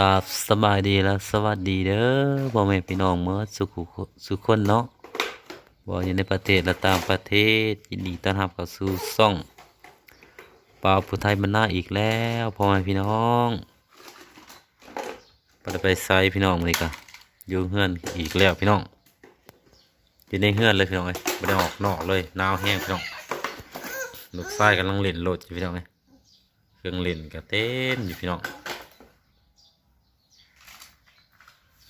กราบสบายดีและสวัสดีเด้อพ่อแม่พี่น้องเมื่อสุขสุขคนเนาะบ่อยู่ในประเทศและต่างประเทศยินดีต้อนรับเข้าสู่ซ่องป่าผู้ไทยบรรณาอีกแล้วพ่อแม่พี่น้องได้ไปไซพี่น้องมื้อนี้ก็อยู่เฮือนอีกแล้วพี่น้องอยู่ในเฮือนเลยพี่น้องเอ้ยบ่ได้ออกนอกเลยหนาวแห้งพี่น้องลูกชายกำลังเล่นโลดอยู่พี่น้องเอ้ยเครื่องเล่นก็เต็มอยู่พี่น้อง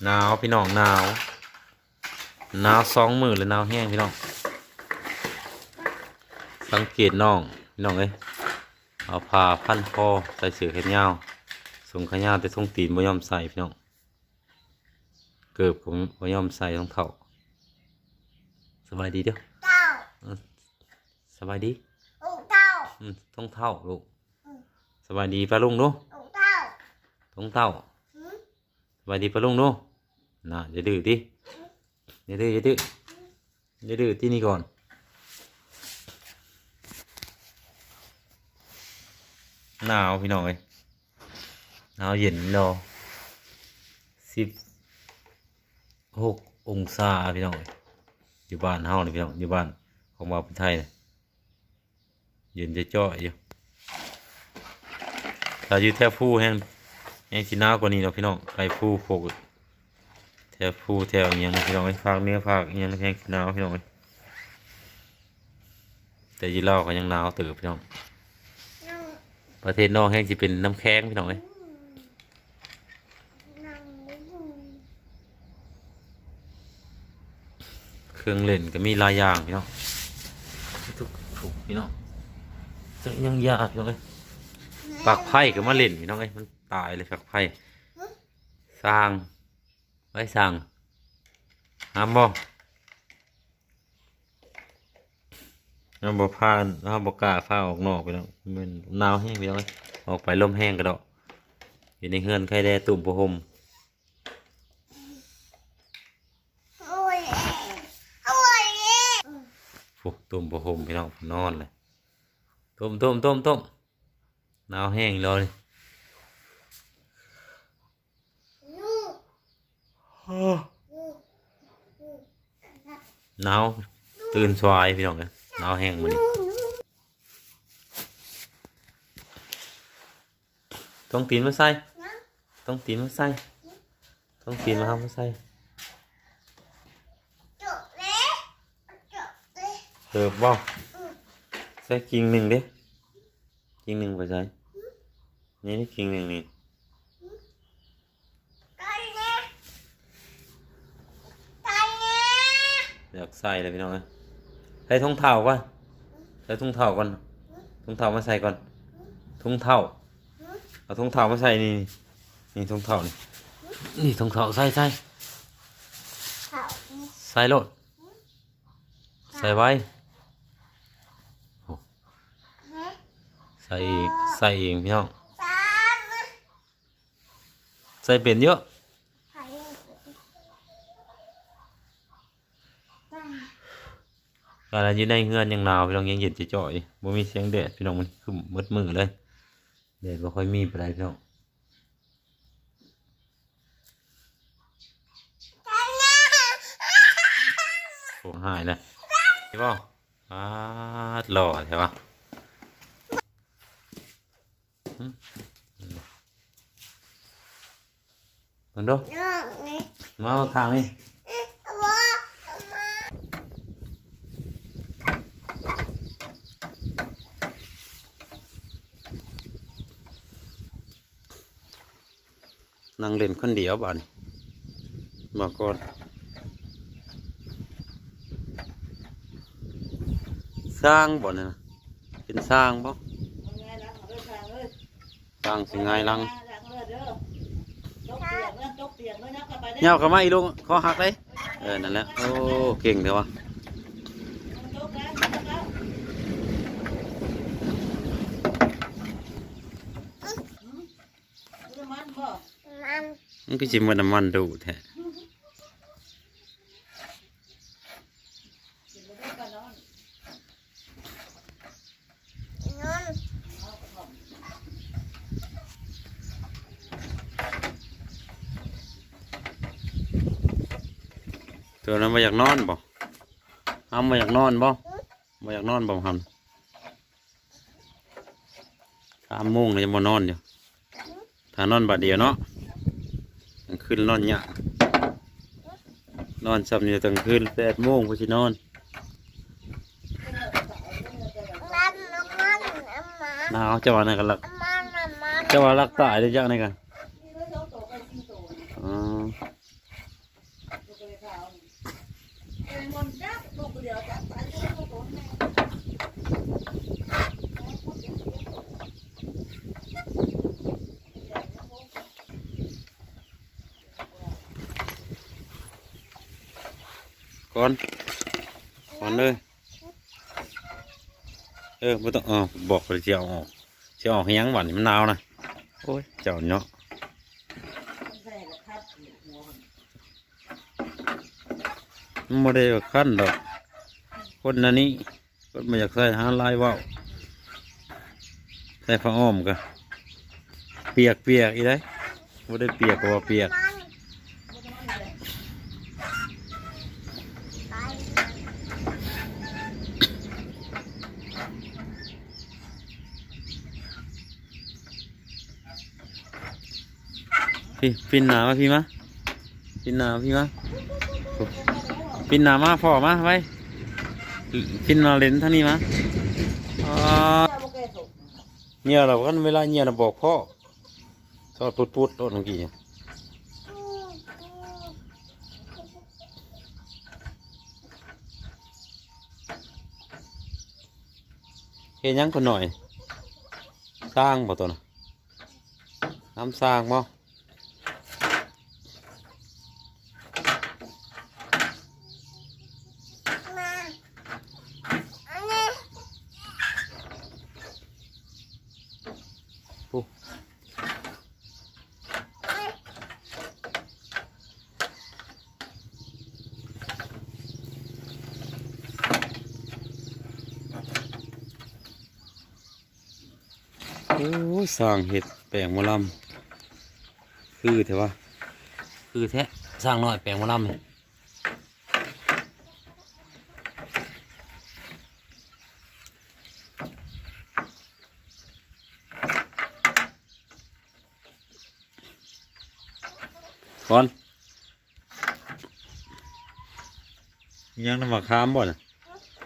หนาวพี่น้องหนาวหนาวสองมือเลยหนาวแห้งพี่น้องสังเกตน้องพี่น้องเอ้ยเอาผ้าพันคอใส่เสื้อแขนยาวส่งขนยาวแต่ทรงตีนบ่ยอมใส่พี่น้องเกิบผมบ่ยอมใส่รองเท้าสบายดีเด้อเต้าสบายดีลูกเต้าอืมท้องเท้าลูกสบายดีป้าลุงดูลูกเต้าท้องเท้าหืมสบายดีป้าลุงดู น่ะอย่าดื้อดิอย่าดื้ออย่าดื้ออย่าดื้อที่นี่ก่อนหนาวพี่น้องเอ้ยหนาวเย็นรอสิบหกองศาพี่น้องอยอยู่บ้านเฮานี่พี่น้องอยู่บ้านของเราเป็นไทยนี่เย็นจะจ่อยอยู่ถ้าอยู่แถวภูแห้งแห้งสิหนากว่านี้เนาะพี่น้องไปภูโคก ถวภูแถวอหย่างพี่น้องไอ้ยภาคเหนื้อภาคอหย่างแห้งสิหนาวพี่น้องเอ้ยแต่อยี่เล่าวก็ยังหนาวเติบพี่น้องนั่งประเทศนอกแห้งจะเป็นน้ำแข็งพี่น้องเอ้ยนั่งดูเครื่องเล่นก็มีหลายอย่างพี่น้องทุกถูกพี่น้องจะยังยากอยู่เลยปากไพ่ก็มาเล่นพี่น้องเอ้ยมันตายเลยปากไพ่สร้าง ไว้สร้างห้ามบ่น้ำบ่พานน้ำบ่กล้าฟ้าออกนอกไปแล้วมันหนาวแห้งพี่น้องเอ้ยอกไปลมแห้งก็ดอกอยู่ในเฮือนใครได้ตุ่มผ้าห่มโอ้ยโอ้ยฟูต้มบะหมพี่น้องนอนเลย ต้มต้มต้มต้มหนาวแห้งเลย ลูก หนาวตื่นสวายพี่น้องเลยหนาวแห้งมันต้องตีนมาใส่ต้องตีนมาใส่ต้องตีนมาทำมาใส่จบเลยจบเลยเติบบ่ใส่กิ่งหนึ่งเด้กิ่งหนึ่งไปใส่นี่นี่กิ่งหนึ่งนี่ ตายเนี่ยตายเนี่ย อยากใส่เลยพี่น้องเลยใส่ถุงเท้าก่อนใส่ถุงเท้าก่อนถุงเท้ามาใส่ก่อนถุงเท้าเอาถุงเท้ามาใส่นี่นี่ถุงเท้านี่นี่ถุงเท้าใส่ใส่เขาใส่โลดใส่ไว้โอ้ใส่เองใส่เองพี่น้องสามใส่เป็นเยอะ ใคร เวลาอยู่ในเฮือนยังหนาวพี่น้องยังเย็นจะจ่อยบ่มีเสียงแดดพี่น้องมันคือมืดมือเลยแดดบ่ค่อยมีปานใดพี่น้องโอ้หายเลยใช่ป่ะอ้าดหล่อใช่ป่ะมันดูมาเอาทางนี่ ว่ามา นั่งเล่นคนเดียวบ้านมาก่อนสร้างบ่เนี่ยนะเป็นสร้างบ่สร้างสิไงายหลังเงากับมาอีลุงคอหักเลยเออนั่นแหละโอ้เก่งเถอะวะ มันก็จิมันน้ำมันดูดแท้ตัวนั้นมาอยากนอนบ่ทำมาอยากนอนบ่มาอยากนอนบ่ทำสามโมงเลยจะมานอนอยู่ถ้านอนบัดเดียวเนาะ คืนนอนยากนอนซ้ำอยู่กลางคืนแปดโมงพอสินอนมันมันมันหนาวจะว่าไหนกันลักมันมันจะว่ารักตายได้ยังไงกัน ก่อนก่อนเลยเออไม่ต้องอ๋อบอกเลยจะเอาออกจะเอาออกให้ยังหวานนี่มันหนาวนะโอ้ยเจ้าเนาะมันไม่ได้ว่าขั้นดอกคนนันนี้คนมาอยากใส่หาลายว่าวใส่ผ้าอ้อมกันเปียกเปียกอีได้ไม่ได้เปียกก็ว่าเปียก พี่ปินหนามาพี่มาปินหนาพี่มาโอ้ปินหนามาพอมาไว้ปินหนาเลนท่านี้มาอ่าเนี่ยเรากันเวลาเนี่ยเราบอกพ่อชอบปุดปุดโดนเมื่อกี้เนี่ยเฮยังคนหน่อย สร้างบ่ตัวน่ะน้ำสร้างบ่ มาอันนี้ ปุ๊โอ้ย สร้างเห็ดแปลงหมะลำคือเถอะวะคือแท้สร้างน้อยแปลงหมะลำนี่ก่อนยังน้ำมะขามบ่น่ะ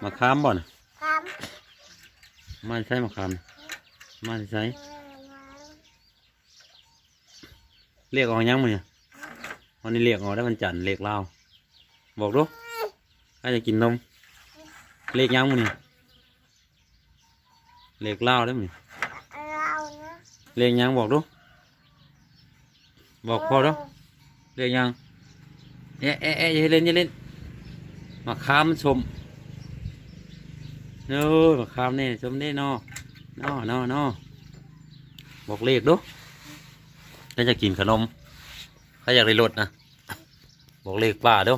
มะขามบ่น่ะครับมันใช่มะขามน่ะมันใช่ เรียกออกยังมั้ยเนี่ยวันนี้เรียกออกได้มันจันทร์เรียกเล่าวบอกดูใครจะกินนมเรียกยังมั้ยเนี่ยเรียกเล่าวได้มั้ยเรานะเรียกยังบอกดูบอกพ่อดูเรียกยังเอ๊ะเอ๊ะเอ๊ะอย่าให้เล่นอย่าเล่นมะขามมันชมเน้อมะขามนี่ชมได้นอนอนอนอบอกเลขดู ถ้าจะกินขนม ถ้าอยากได้รถนะ บอกเลขป้าเด้อ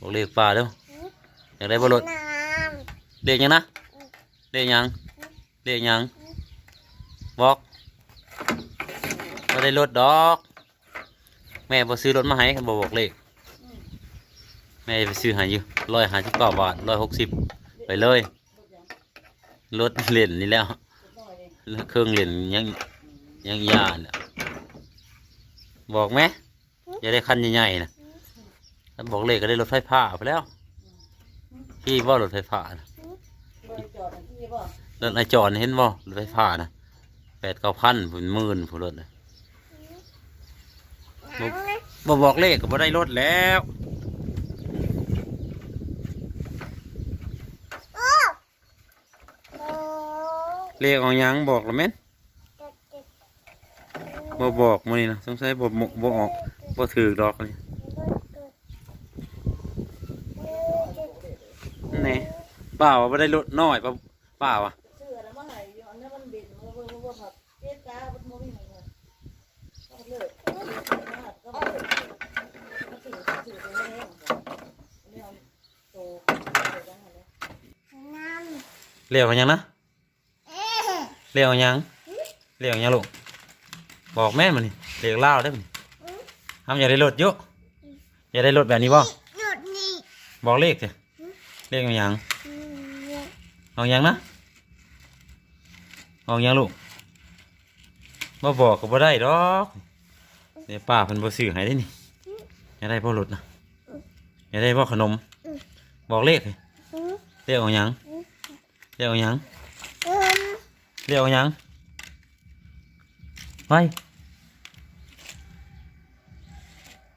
บอกเลขป้าเด้ออยากได้บ่รถเรียกยังนะเรียกยังเรียกยังบอกม่ได้รถดอก แม่บอซื้อรถมาให้บอบอกเลขแม่ไปซื้อห้อยู่ร้อยห้าสิบเก้าบาทร้อยหกสิบไปเลยรถเหรียญนี่แล้วแล้วเครื่องเหรียญยังยังยาเนี่ย บอกไหมอย่าได้คันใหญ่ๆนะถ้าบอกเลขก็ได้รถไฟฟ้าไปแล้วพี่ว่ารถไฟฟ้านะรถไอจอนเห็นบ่รถไฟฟ้านะแปดเก้าพันผุนหมื่นผุนรถนะำน้ำนะบ่บอกเลขก็บ่ได้รถแล้วโอ้โอ้เลขเอาหยังบอกแล้วแม่นเจ็ดเจ็ด บ่บอกมื้อนี้นะสงสัยบ่บ่บ่ออกบ่ถือดอกนี่แหน่ป้าว่าบ่ได้รถน้อยป้าป้าว่ะเสื้อแล้วมาให้อยู่อันนั้นมันเบ็ดมันบ่บ่ผักเจ๊กามันบ่มีหยังต้องเลิกก็บ่เลิกมันสิสิไปแห้งๆเนี่ยโตไปจังหั่นแหละน้เรียกเอาหยังนะำเอ๊ะเรียกเอาหยังเรียกเอาหยังลูก บอกแม่มันนี่เรียกลาได้มันทำอย่าได้รถเยอะอย่าได้รถแบบนี้บ่หนูบอกเลขสิเลขอาหยังเอาหยังนะเอาหยังลูกบ่บอกก็บ่ได้ดอกเดี๋ยวป้าเพิ่นบ่ซื้อให้ได้นี่อย่าได้บ่รถนะอย่าได้บ่ขนม บอกเลขสิเลขเอาหยังเลขเอาหยังเลขเอาหยัง ไป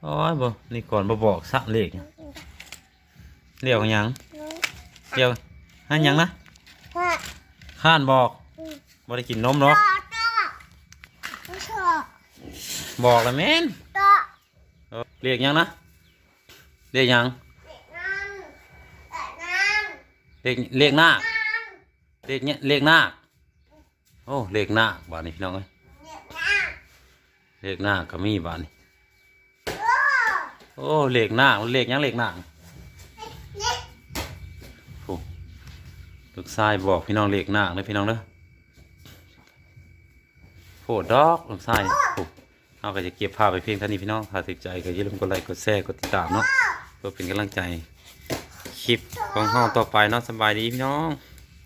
โอ้ยบ่นี่ก่อนบ่บอกสะเลขเนี่ยเลขเอาหยังเดี๋ยวให้หยังนะพ่อข้านบอกบ่ได้กินนมหรอกต่อต่อต่อบอกแล้วแม่นต่อเออเรียกหยังนะเรียกหยังน้ำแต่น้ำเรียกเรียกหน้าน้เรียกเนี่ยเรียกหน้าโอ้เรียกหน้าบ้านนี้พี่น้องเอ้ยำเนี่ยน้ เรียกหน้าก็มีบ้านนี้ำโอ้เรียกหน้าเรียกหยังเรียกหน้าเนี่ยโอ้ลูกชายบอกพี่น้องเรียกหน้าเลยพี่น้องเด้อโหดดอกลูกชายโอ้เอาก็จะเก็บภาพไปเพียงเท่านี้พี่น้องถ้าติดใจก็อย่าลืมกดไลค์กดแชร์กดติดตามเนาะเพื่อเป็นกำลังใจคลิปของเราต่อไปเนาะสบายดีพี่น้อง